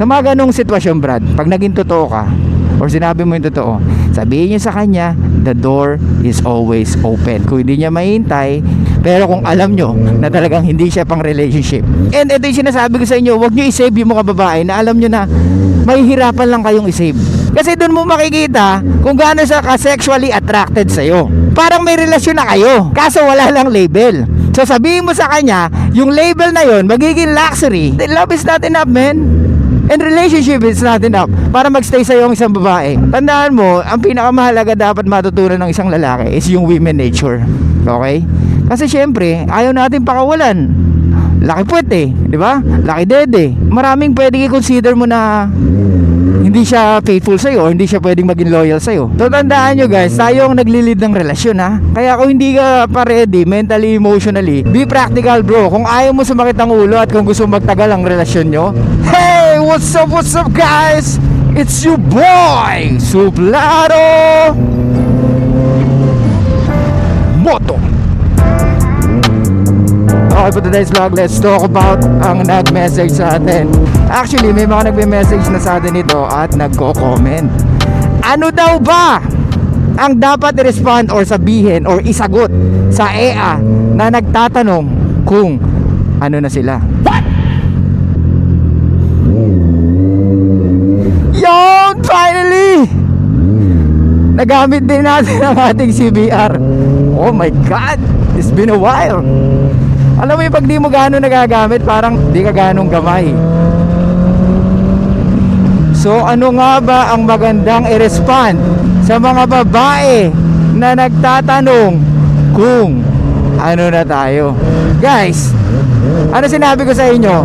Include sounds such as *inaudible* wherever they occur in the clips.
Sa mga ganong sitwasyon, Brad, pag naging totoo ka, or sinabi mo yung totoo, sabihin niyo sa kanya, the door is always open. Kung hindi niya mahintay, pero kung alam nyo na talagang hindi siya pang relationship. And ito yung sinasabi ko sa inyo, huwag nyo isave yung mga babae na alam nyo na mahihirapan lang kayong isave. Kasi doon mo makikita kung gaano siya ka-sexually attracted sa'yo. Parang may relasyon na kayo, kaso wala lang label. So sabihin mo sa kanya, yung label na yon magiging luxury. Love is not enough, man. And relationship is not enough para magstay sa'yo ang isang babae. Tandaan mo, ang pinakamahalaga dapat matutunan ng isang lalaki is yung women nature. Okay? Kasi syempre, ayaw natin pakawalan. Laki puwet eh, di ba? Laki dede. Maraming pwede i-consider mo na hindi siya faithful sa'yo or hindi siya pwedeng maging loyal sa'yo. So tandaan nyo guys, tayo ang naglilid ng relasyon ha. Kaya kung hindi ka pa ready mentally, emotionally, be practical bro. Kung ayaw mo sumakit ang ulo at kung gusto magtagal ang relasyon nyo, *laughs* Hey! What's up, what's up guys? It's your boy, Suplado Moto Okay for today's vlog, let's talk about ang nag-message sa atin. Actually, may mga nagme-message na sa atin ito at nagko-comment. Ano daw ba ang dapat i-respond or sabihin or isagot sa EA na nagtatanong kung ano na sila? Yon! Finally! Nagamit din natin ang ating CBR. Oh my God! It's been a while. Alam mo yung pag di mo gano'n nagagamit, parang di ka ganong gamay. So ano nga ba ang magandang i-respond sa mga babae na nagtatanong kung ano na tayo? Guys, ano sinabi ko sa inyo?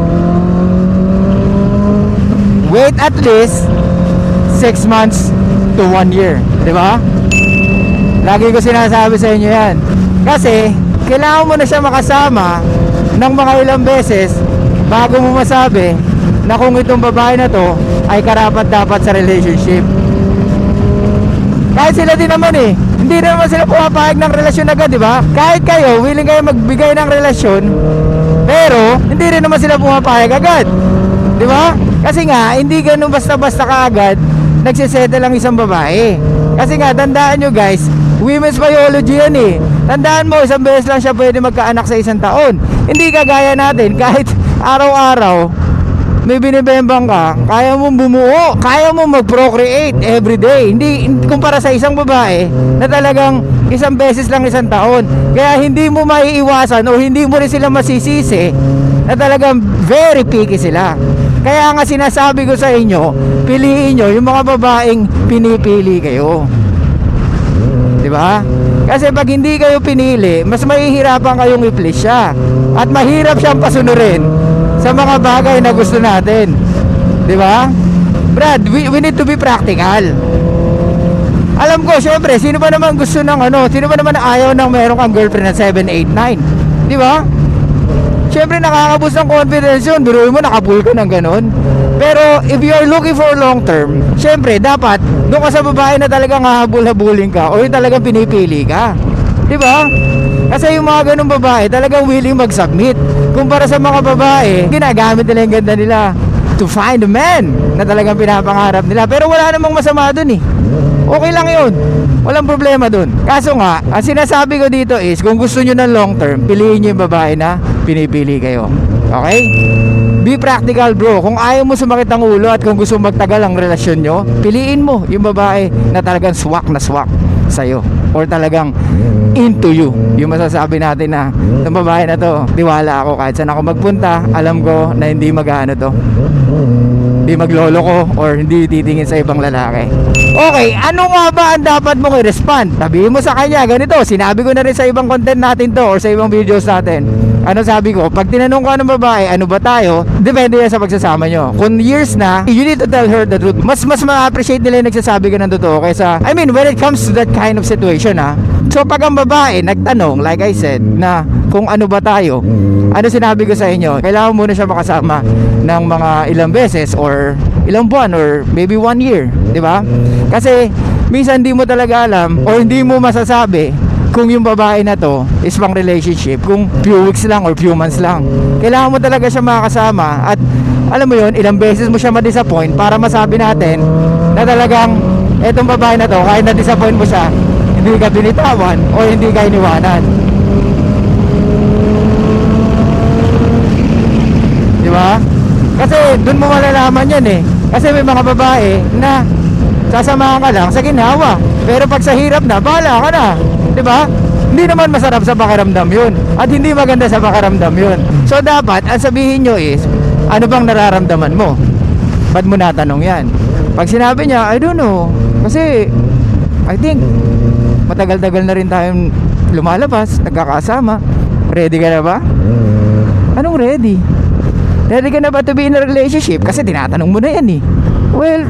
Wait at least 6 months to 1 year. Di ba? Lagi ko sinasabi sa inyo yan. Kasi, kailangan mo na siya makasama ng mga ilang beses bago mo masabi na kung itong babae na to ay karapat dapat sa relationship. Kahit sila din naman eh. Hindi naman sila pumapayag ng relasyon agad, di ba? Kahit kayo, willing kayo magbigay ng relasyon, pero hindi rin naman sila pumapayag agad. Di ba? Kasi nga, hindi ganun basta-basta kaagad nagsisettle lang isang babae. Kasi nga, tandaan nyo guys, women's biology yan eh. Tandaan mo, isang beses lang siya pwede magkaanak sa isang taon. Hindi kagaya natin, *laughs* kahit araw-araw, may binibembang ka, kaya mo bumuo, kaya mo mag-procreate every day. Hindi kumpara sa isang babae na talagang isang beses lang isang taon. Kaya hindi mo maiiwasan o hindi mo rin sila masisisi na talagang very picky sila. Kaya nga sinasabi ko sa inyo, piliin nyo yung mga babaeng pinipili kayo. Di ba? Kasi pag hindi kayo pinili, mas mahihirapan kayong i-please siya. At mahirap siyang pasunurin sa mga bagay na gusto natin. Di ba? Brad, we, we need to be practical. Alam ko, syempre, sino ba naman gusto ng ano, sino ba naman ayaw ng meron kang girlfriend na 7, 8, 9? Di ba? Syempre, nakakaboost ng confidence yun. Biruin mo, nakapull ka ng ganun. Pero, if you are looking for long term, syempre, dapat, doon ka sa babae na talagang hahabol-habulin ka o yung talagang pinipili ka. Di ba? Kasi yung mga ganung babae, talagang willing mag-submit. Kumpara sa mga babae, ginagamit nila yung ganda nila to find a man na talagang pinapangarap nila. Pero wala namang masama dun eh. Okay lang yun. Walang problema dun. Kaso nga, ang sinasabi ko dito is, kung gusto nyo ng long term, piliin nyo yung babae na pinipili kayo. Okay? Be practical bro. Kung ayaw mo sumakit ang ulo at kung gusto magtagal ang relasyon nyo, piliin mo yung babae na talagang swak na swak sa'yo. Or talagang into you. Yung masasabi natin na itong babae na to, tiwala ako kahit saan ako magpunta, alam ko na hindi magano to. Hindi maglolo ko or hindi titingin sa ibang lalaki. Okay, ano nga ba ang dapat mong i-respond? Sabihin mo sa kanya, ganito, sinabi ko na rin sa ibang content natin to or sa ibang videos natin. Ano sabi ko? Pag tinanong ko ng babae, ano ba tayo? Depende yan sa pagsasama nyo. Kung years na, you need to tell her the truth. Mas mas ma-appreciate nila yung nagsasabi ka ng totoo kaysa, I mean, when it comes to that kind of situation, ha? So, pag ang babae nagtanong, like I said, na kung ano ba tayo, ano sinabi ko sa inyo, kailangan muna siya makasama ng mga ilang beses or ilang buwan or maybe one year, di ba? Kasi, minsan hindi mo talaga alam or hindi mo masasabi kung yung babae na to is pang relationship kung few weeks lang or few months lang kailangan mo talaga siya makakasama at alam mo yon ilang beses mo siya ma-disappoint para masabi natin na talagang etong babae na to, kahit na-disappoint mo siya, hindi ka binitawan o hindi ka iniwanan. Di ba? Kasi doon mo malalaman yan eh. Kasi may mga babae na sasamahan ka lang sa ginawa. Pero pag sa hirap na, bahala ka na. Di ba? Hindi naman masarap sa pakiramdam yun. At hindi maganda sa pakiramdam yun. So dapat, ang sabihin nyo is, ano bang nararamdaman mo? Ba't mo natanong yan? Pag sinabi niya, I don't know. Kasi, I think, matagal-tagal na rin tayong lumalabas, nagkakasama. Ready ka na ba? Anong ready? Ready ka na ba to be in a relationship? Kasi tinatanong mo na yan eh. Well,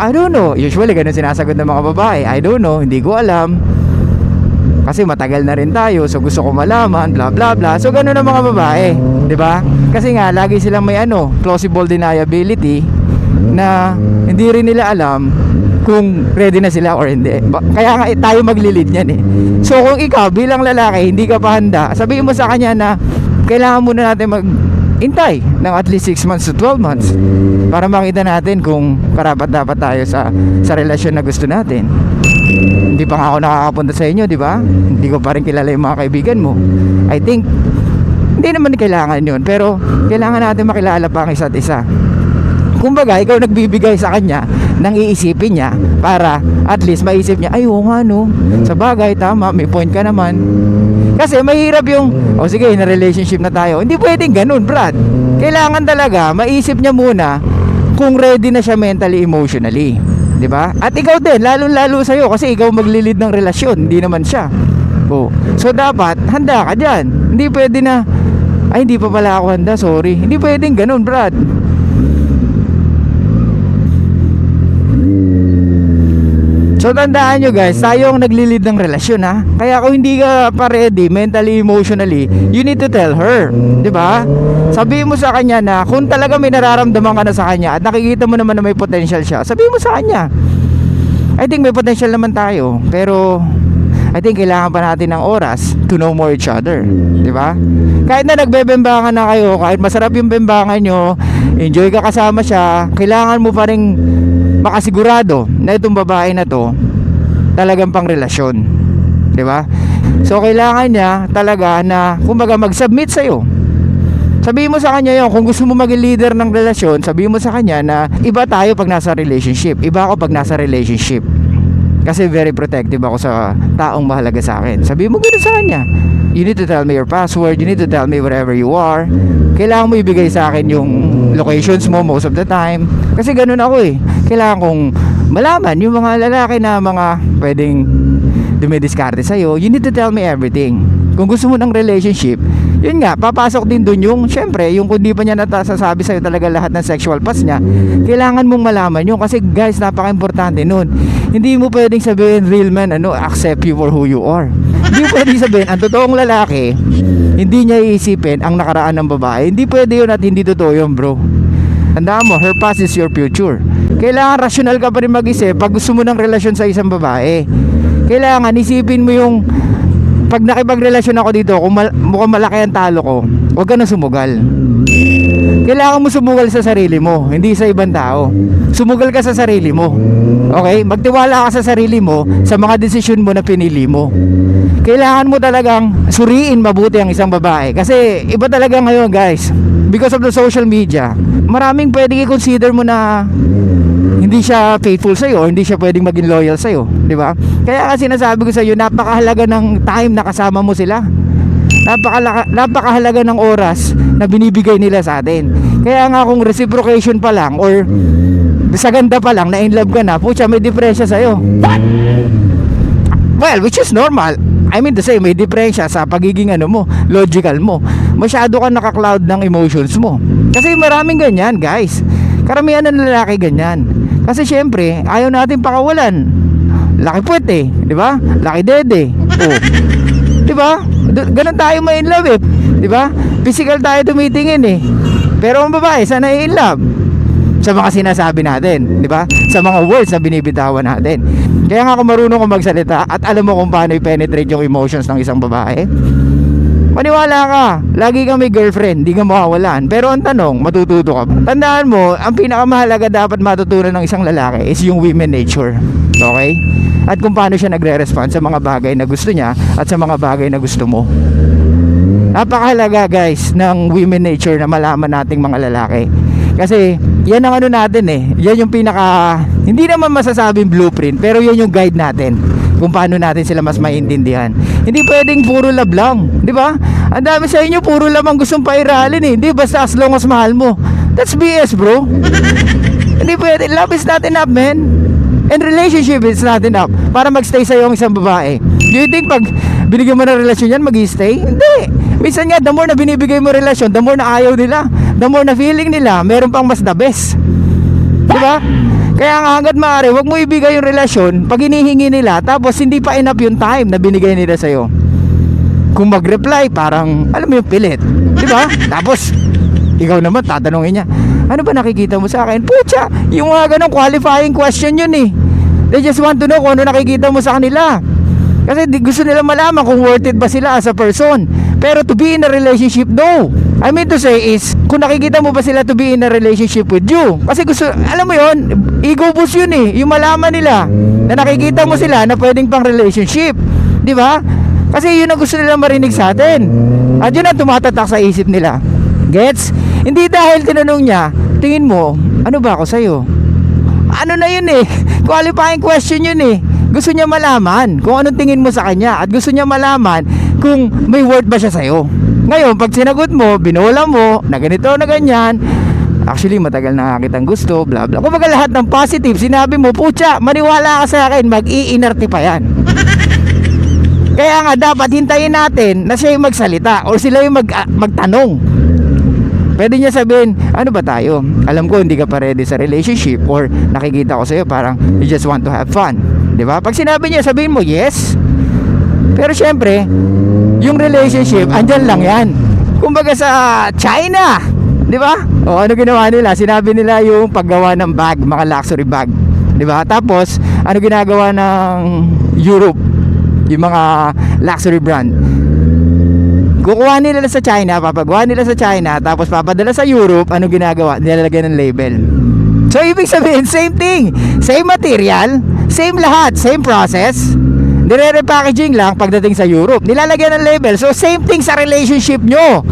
I don't know. Usually, ganun sinasagot ng mga babae. I don't know, hindi ko alam. Kasi matagal na rin tayo, so gusto ko malaman, bla bla bla. So ganun ang mga babae, ba? Kasi nga lagi silang may ano, plausible deniability na hindi rin nila alam kung ready na sila or hindi. Kaya nga eh, tayo maglilid niyan eh. So kung ikaw bilang lalaki, hindi ka pa handa, sabihin mo sa kanya na kailangan muna natin mag intay ng at least 6 months to 12 months para makita natin kung karapat dapat tayo sa sa relasyon na gusto natin. Hindi pa nga ako nakakapunta sa inyo, di ba? Hindi ko pa rin kilala yung mga kaibigan mo. I think, hindi naman kailangan yun. Pero, kailangan natin makilala pa ang isa't isa. Kumbaga, ikaw nagbibigay sa kanya ng iisipin niya para at least maisip niya, ay, oo nga no. Sa bagay, tama, may point ka naman. Kasi mahirap yung, o oh, sige, na relationship na tayo. Hindi pwedeng ganun, Brad. Kailangan talaga, maisip niya muna kung ready na siya mentally, emotionally. 'Di ba? At ikaw din, lalo-lalo sa iyo kasi ikaw maglilid ng relasyon, hindi naman siya. Oh. So dapat handa ka diyan. Hindi pwede na ay hindi pa pala ako handa, sorry. Hindi pwedeng ganun, Brad. So tandaan nyo guys, tayo ang naglilid ng relasyon ha. Kaya kung hindi ka pa ready mentally, emotionally, you need to tell her, 'di ba? Sabihin mo sa kanya na kung talaga may nararamdaman ka na sa kanya at nakikita mo naman na may potential siya, sabihin mo sa kanya. I think may potential naman tayo, pero I think kailangan pa natin ng oras to know more each other, 'di ba? Kahit na nagbebembangan na kayo, kahit masarap yung bembangan nyo, enjoy ka kasama siya, kailangan mo pa ring makasigurado na itong babae na to talagang pang relasyon. ba? So kailangan niya talaga na kumbaga mag-submit sa iyo. Sabihin mo sa kanya yon kung gusto mo maging leader ng relasyon, sabihin mo sa kanya na iba tayo pag nasa relationship, iba ako pag nasa relationship. Kasi very protective ako sa taong mahalaga sa akin. Sabihin mo ganoon sa kanya. You need to tell me your password, you need to tell me wherever you are. Kailangan mo ibigay sa akin yung locations mo most of the time. Kasi ganun ako eh. Kailangan kong malaman yung mga lalaki na mga pwedeng dumidiskarte sa'yo. You need to tell me everything. Kung gusto mo ng relationship, yun nga, papasok din dun yung, syempre, yung kung di pa niya natasasabi sa'yo talaga lahat ng sexual past niya, kailangan mong malaman yun. Kasi guys, napaka-importante nun. Hindi mo pwedeng sabihin, real man, ano, accept you for who you are. Hindi mo pwedeng sabihin, ang totoong lalaki, hindi niya iisipin ang nakaraan ng babae. Hindi pwede yun at hindi totoo yun, bro. Tandaan mo, her past is your future. Kailangan rational ka pa rin mag-isip pag gusto mo ng relasyon sa isang babae. Kailangan isipin mo yung pag nakipagrelasyon ako dito, kung mal- mukhang malaki ang talo ko, huwag ka na sumugal. Kailangan mo sumugal sa sarili mo, hindi sa ibang tao. Sumugal ka sa sarili mo. Okay? Magtiwala ka sa sarili mo sa mga desisyon mo na pinili mo. Kailangan mo talagang suriin mabuti ang isang babae. Kasi iba talaga ngayon guys. Because of the social media, maraming pwedeng i-consider mo na hindi siya faithful sa'yo hindi siya pwedeng maging loyal sa'yo. Di ba? Kaya kasi sinasabi ko sa iyo, napakahalaga ng time na kasama mo sila. Napakala, napakahalaga ng oras na binibigay nila sa atin. Kaya nga kung reciprocation pa lang or sa ganda pa lang na in love ka na, pucha may depresya sa'yo. Well, which is normal. I mean to say, may diferensya sa pagiging ano mo, logical mo. Masyado ka naka-cloud ng emotions mo. Kasi maraming ganyan, guys. Karamihan ng lalaki ganyan. Kasi syempre, ayaw natin pakawalan. Laki puwet eh, di ba? Laki dede. Oh. Di ba? Ganun tayo may in love eh. Di ba? Physical tayo tumitingin eh. Pero ang babae, sana in love sa mga sinasabi natin, di ba? Sa mga words na binibitawan natin. Kaya nga kung marunong kong magsalita at alam mo kung paano i-penetrate yung emotions ng isang babae, Maniwala ka, lagi kang may girlfriend, di ka mawawalan. Pero ang tanong, matututo ka? Tandaan mo, ang pinakamahalaga dapat matutunan ng isang lalaki is yung women nature. Okay? At kung paano siya nagre-respond sa mga bagay na gusto niya at sa mga bagay na gusto mo. Napakahalaga guys ng women nature na malaman nating mga lalaki. Kasi yan ang ano natin eh. Yan yung pinaka hindi naman masasabing blueprint pero yan yung guide natin kung paano natin sila mas maintindihan. Hindi pwedeng puro love lang, di ba? Ang dami sa inyo puro love ang gustong pairalin eh. Hindi basta as long as mahal mo. That's BS, bro. *laughs* Hindi pwede. Love is not enough, man. And relationship is not enough para magstay sa'yo ang isang babae. Do you think pag binigyan mo ng relasyon yan, mag-stay? Hindi. Minsan nga, the more na binibigay mo relasyon, the more na ayaw nila. The more na feeling nila, meron pang mas the best. Di ba? Kaya nga hanggat maaari, wag mo ibigay yung relasyon pag hinihingi nila tapos hindi pa enough yung time na binigay nila sa'yo. Kung mag-reply, parang, alam mo yung pilit. Di ba? *laughs* Tapos, ikaw naman, tatanungin niya, ano ba nakikita mo sa akin? Pucha, yung mga ganong qualifying question yun eh. They just want to know kung ano nakikita mo sa kanila. Kasi di, gusto nila malaman kung worth it ba sila as a person. Pero to be in a relationship, no. I mean to say is, kung nakikita mo ba sila to be in a relationship with you. Kasi gusto, alam mo yon ego boost yun eh. Yung malaman nila na nakikita mo sila na pwedeng pang relationship. Di ba? Kasi yun ang gusto nila marinig sa atin. At yun ang tumatatak sa isip nila. Gets? Hindi dahil tinanong niya, tingin mo, ano ba ako sa'yo? Ano na yun eh? Qualifying question yun eh. Gusto niya malaman kung anong tingin mo sa kanya at gusto niya malaman kung may worth ba siya sa'yo. Ngayon, pag sinagot mo, binola mo, na ganito, na ganyan, actually matagal na kitang gusto, bla bla. Kung lahat ng positive, sinabi mo, putya, maniwala ka sa akin, mag-iinarte pa yan. Kaya nga dapat hintayin natin na siya yung magsalita or sila yung mag, ah, magtanong. Pwede niya sabihin, ano ba tayo? Alam ko hindi ka pa ready sa relationship or nakikita ko sa'yo parang you just want to have fun. Ba? Pag sinabi niya, sabihin mo, yes. Pero syempre, yung relationship, andyan lang yan. Kumbaga sa China, di ba? O ano ginawa nila? Sinabi nila yung paggawa ng bag, mga luxury bag. Di ba? Tapos, ano ginagawa ng Europe? Yung mga luxury brand kukuha nila sa China, papagawa nila sa China, tapos papadala sa Europe, ano ginagawa? Nilalagay ng label. So, ibig sabihin, same thing. Same material, same lahat, same process. Nire-repackaging lang pagdating sa Europe. Nilalagyan ng label. So, same thing sa relationship nyo.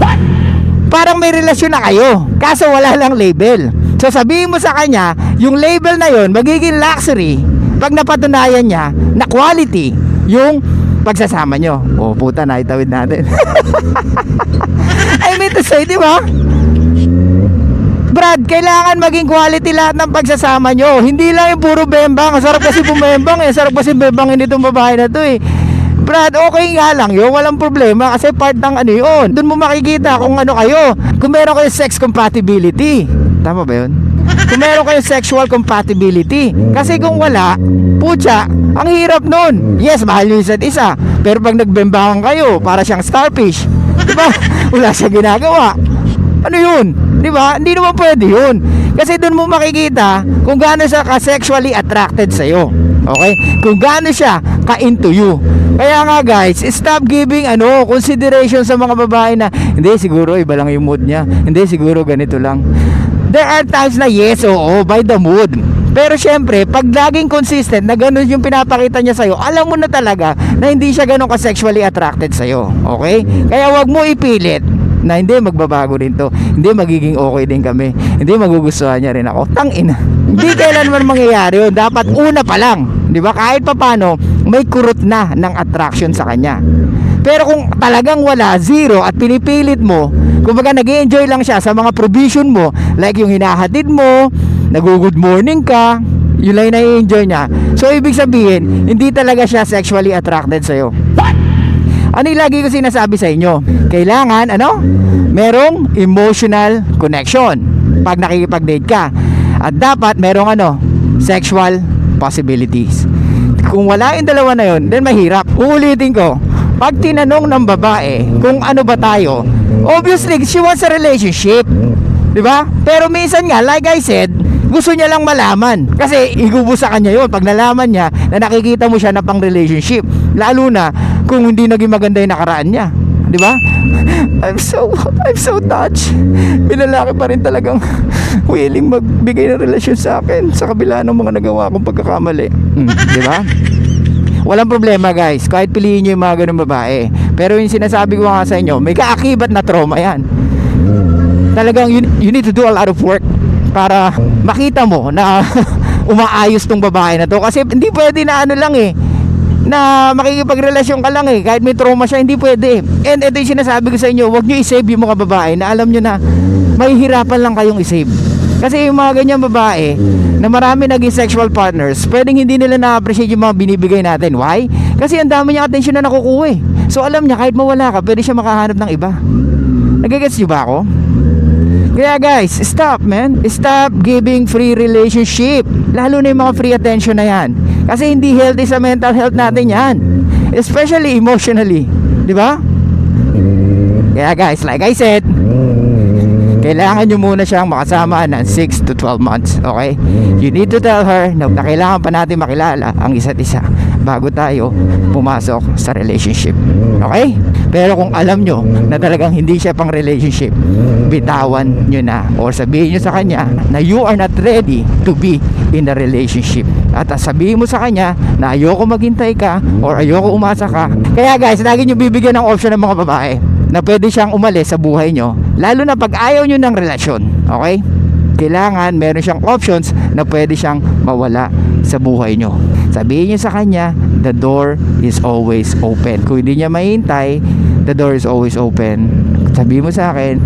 Parang may relasyon na kayo. Kaso wala lang label. So, sabihin mo sa kanya, yung label na yon magiging luxury pag napatunayan niya na quality yung pagsasama nyo. O puta, naitawid natin. *laughs* I mean to say, di ba? Brad, kailangan maging quality lahat ng pagsasama nyo. Hindi lang yung puro bembang. Ang sarap kasi bumembang eh. Sarap kasi bembangin itong babae na to eh. Brad, okay nga lang yun. Walang problema kasi part ng ano yun. Doon mo makikita kung ano kayo. Kung meron kayo sex compatibility. Tama ba yun? Kung meron kayo sexual compatibility. Kasi kung wala, putya, ang hirap nun. Yes, mahal nyo isa't isa. Pero pag nagbembangan kayo, para siyang starfish. Diba? *laughs* Wala siya ginagawa. Ano yun? Di ba? Hindi naman pwede yun. Kasi doon mo makikita kung gaano siya ka-sexually attracted sa'yo. Okay? Kung gaano siya ka-into you. Kaya nga guys, stop giving ano, consideration sa mga babae na hindi siguro iba lang yung mood niya. Hindi siguro ganito lang. There are times na yes, oo, by the mood. Pero syempre, pag laging consistent na ganun yung pinapakita niya sa'yo, alam mo na talaga na hindi siya ganun ka-sexually attracted sa'yo. Okay? Kaya wag mo ipilit na hindi magbabago din to. Hindi magiging okay din kami. Hindi magugustuhan niya rin ako. Tangina. Hindi kailanman mangyayari yun. Dapat una pa lang. Di ba? Kahit pa paano, may kurot na ng attraction sa kanya. Pero kung talagang wala, zero, at pinipilit mo, kumbaga nag enjoy lang siya sa mga provision mo, like yung hinahatid mo, nag-good morning ka, yun lang yung enjoy niya. So, ibig sabihin, hindi talaga siya sexually attracted sa'yo. Ano yung lagi ko sinasabi sa inyo? Kailangan, ano? Merong emotional connection pag nakikipag-date ka. At dapat merong ano? Sexual possibilities. Kung wala yung dalawa na yun, then mahirap. Uulitin ko, pag tinanong ng babae kung ano ba tayo, obviously, she wants a relationship. Di ba? Pero minsan nga, like I said, gusto niya lang malaman. Kasi igubo sa kanya yun. Pag nalaman niya na nakikita mo siya na pang relationship. Lalo na kung hindi naging maganda yung nakaraan niya. di ba? *laughs* I'm so, I'm so touched. May lalaki pa rin talagang *laughs* willing magbigay ng relasyon sa akin sa kabila ng mga nagawa kong pagkakamali. Mm, di ba? Walang problema guys, kahit piliin nyo yung mga ganun babae. Pero yung sinasabi ko nga sa inyo, may kaakibat na trauma yan. Talagang you, you need to do a lot of work para makita mo na *laughs* umaayos tong babae na to. Kasi hindi pwede na ano lang eh, na makikipagrelasyon ka lang eh kahit may trauma siya hindi pwede and ito yung sinasabi ko sa inyo huwag nyo isave yung mga babae na alam nyo na mahihirapan lang kayong isave kasi yung mga ganyan babae na marami naging sexual partners pwedeng hindi nila na-appreciate yung mga binibigay natin why? kasi ang dami niya attention na nakukuha eh so alam niya kahit mawala ka pwede siya makahanap ng iba nagigets nyo ba ako? Kaya guys, stop man. Stop giving free relationship. Lalo na yung mga free attention na yan. Kasi hindi healthy sa mental health natin yan. Especially emotionally. Di ba? Kaya guys, like I said, kailangan nyo muna siyang makasama ng 6 to 12 months. Okay? You need to tell her na, kailangan pa natin makilala ang isa't isa bago tayo pumasok sa relationship. Okay? Pero kung alam nyo na talagang hindi siya pang relationship, bitawan nyo na or sabihin nyo sa kanya na you are not ready to be in a relationship. At sabihin mo sa kanya na ayoko maghintay ka or ayoko umasa ka. Kaya guys, lagi nyo bibigyan ng option ng mga babae na pwede siyang umalis sa buhay nyo lalo na pag ayaw nyo ng relasyon okay kailangan meron siyang options na pwede siyang mawala sa buhay nyo sabihin nyo sa kanya the door is always open kung hindi niya mahintay the door is always open sabihin mo sa akin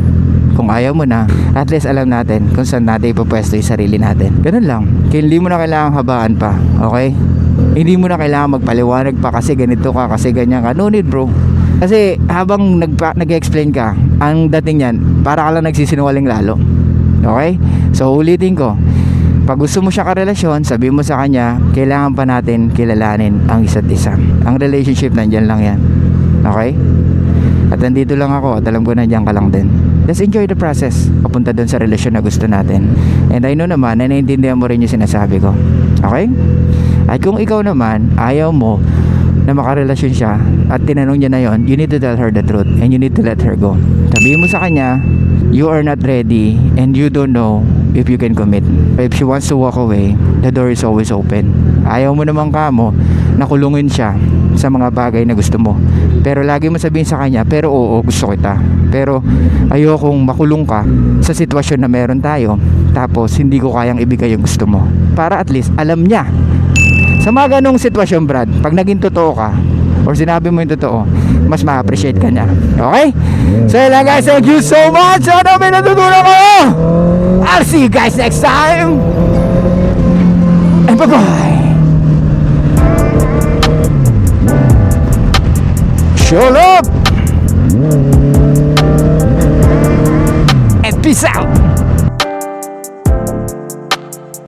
kung ayaw mo na, at least alam natin kung saan natin ipapwesto yung sarili natin. Ganun lang. Kaya hindi mo na kailangang habaan pa. Okay? Hindi mo na kailangan magpaliwanag pa kasi ganito ka, kasi ganyan ka. No need bro. Kasi habang nagpa, nag-explain ka, ang dating yan, para ka lang nagsisinungaling lalo. Okay? So ulitin ko, pag gusto mo siya karelasyon, sabi mo sa kanya, kailangan pa natin kilalanin ang isa't isa. Ang relationship, nandyan lang yan. Okay? At nandito lang ako at alam ko nandiyan ka lang din. Just enjoy the process. Papunta dun sa relasyon na gusto natin. And I know naman na naiintindihan mo rin yung sinasabi ko. Okay? At kung ikaw naman, ayaw mo na makarelasyon siya at tinanong niya na yon, you need to tell her the truth and you need to let her go. Sabihin mo sa kanya, you are not ready and you don't know if you can commit. If she wants to walk away, the door is always open. Ayaw mo naman ka mo na kulungin siya sa mga bagay na gusto mo. Pero lagi mo sabihin sa kanya, pero oo, gusto kita. Pero ayokong makulong ka sa sitwasyon na meron tayo. Tapos hindi ko kayang ibigay yung gusto mo. Para at least alam niya. Sa mga ganong sitwasyon, Brad, pag naging totoo ka, or sinabi mo yung totoo, mas ma-appreciate ka niya. Okay? So yun lang guys, thank you so much. Sana may natutunan kayo. I'll see you guys next time. And bye-bye. Show love. And peace out.